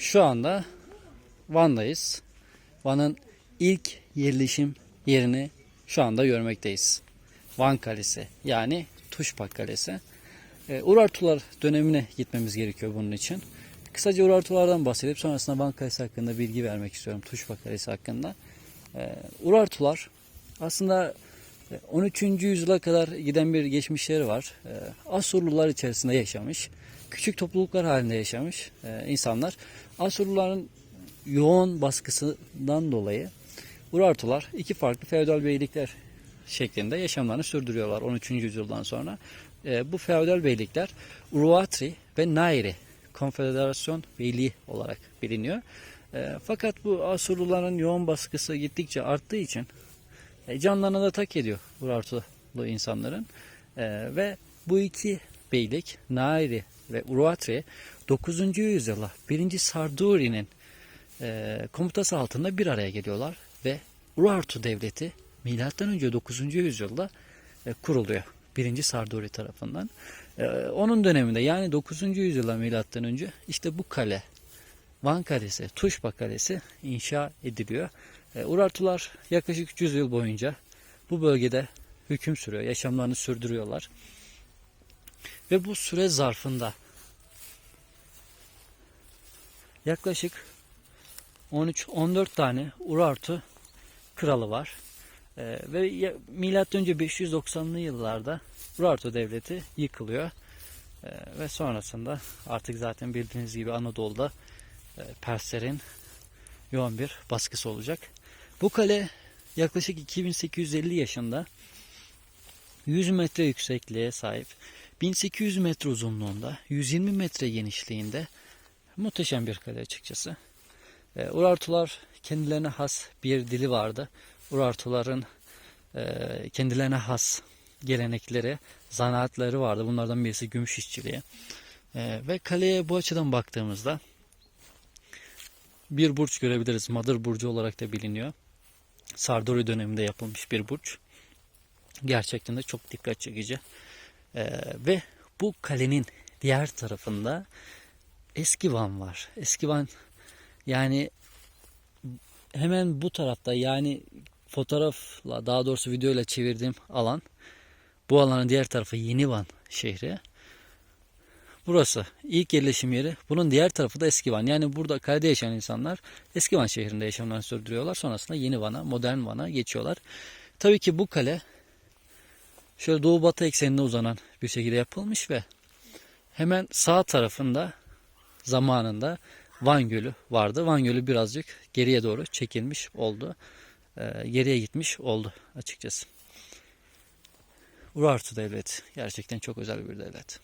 Şu anda Van'dayız. Van'ın ilk yerleşim yerini şu anda görmekteyiz. Van Kalesi yani Tuşpak Kalesi. Ee, Urartular dönemine gitmemiz gerekiyor bunun için. Kısaca Urartulardan bahsedip sonrasında Van Kalesi hakkında bilgi vermek istiyorum. Tuşpak Kalesi hakkında. Ee, Urartular aslında 13. yüzyıla kadar giden bir geçmişleri var. Ee, Asurlular içerisinde yaşamış. Küçük topluluklar halinde yaşamış e, insanlar. Asurluların yoğun baskısından dolayı Urartular iki farklı feodal beylikler şeklinde yaşamlarını sürdürüyorlar 13. yüzyıldan sonra. E, bu feodal beylikler Uruatri ve Nairi konfederasyon beyliği olarak biliniyor. E, fakat bu Asurluların yoğun baskısı gittikçe arttığı için e, canlarına da tak ediyor Urartulu insanların. E, ve bu iki beylik Nairi ve Uruatri 9. yüzyılda 1. Sarduri'nin e, komutası altında bir araya geliyorlar ve Urartu devleti M.Ö. 9. yüzyılda e, kuruluyor. 1. Sarduri tarafından. E, onun döneminde yani 9. yüzyılda M.Ö. işte bu kale Van Kalesi, Tuşba Kalesi inşa ediliyor. E, Urartular yaklaşık 300 yıl boyunca bu bölgede hüküm sürüyor, yaşamlarını sürdürüyorlar. Ve bu süre zarfında yaklaşık 13-14 tane Urartu kralı var. Ee, ve milattan önce 590'lı yıllarda Urartu devleti yıkılıyor. Ee, ve sonrasında artık zaten bildiğiniz gibi Anadolu'da e, Perslerin yoğun bir baskısı olacak. Bu kale yaklaşık 2850 yaşında 100 metre yüksekliğe sahip 1800 metre uzunluğunda 120 metre genişliğinde muhteşem bir kale açıkçası. E, Urartular kendilerine has bir dili vardı. Urartuların e, kendilerine has gelenekleri, zanaatları vardı. Bunlardan birisi gümüş işçiliği. E, ve kaleye bu açıdan baktığımızda bir burç görebiliriz. Madır burcu olarak da biliniyor. Sarduri döneminde yapılmış bir burç. Gerçekten de çok dikkat çekici. Ee, ve bu kalenin diğer tarafında eski Van var. Eski Van yani hemen bu tarafta yani fotoğrafla daha doğrusu videoyla çevirdiğim alan bu alanın diğer tarafı Yeni Van şehri. Burası ilk yerleşim yeri. Bunun diğer tarafı da Eski Van. Yani burada kalede yaşayan insanlar Eski Van şehrinde yaşamlarını sürdürüyorlar. Sonrasında Yeni Van'a, modern Van'a geçiyorlar. Tabii ki bu kale şöyle doğu batı eksenine uzanan bir şekilde yapılmış ve hemen sağ tarafında zamanında Van Gölü vardı. Van Gölü birazcık geriye doğru çekilmiş oldu. Ee, geriye gitmiş oldu açıkçası. Urartu devlet gerçekten çok özel bir devlet.